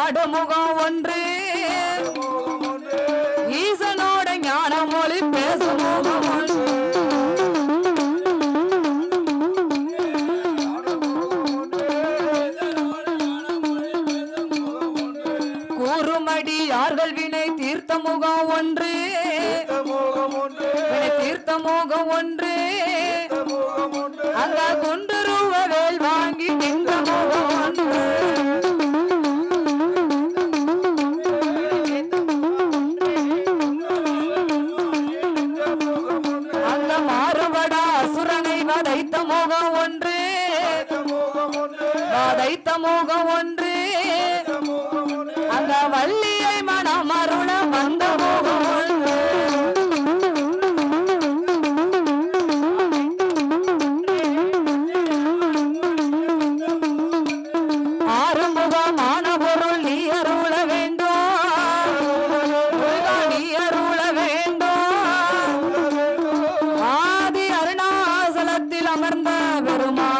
ஆடுமுகம் ஒன்று. ஈசனோட ஞான மொழி பேசும் கூறுமடி யார்கள் வினை தீர்த்த முகம் ஒன்று. வினை தீர்த்த முகம் ஒன்று. அங்க குண்டு அசுரனை வதைத்த முகம் ஒன்று. வதைத்த முகம் ஒன்று. அங்க வள்ளியை மனமரும் அமர்ந்த பெருமா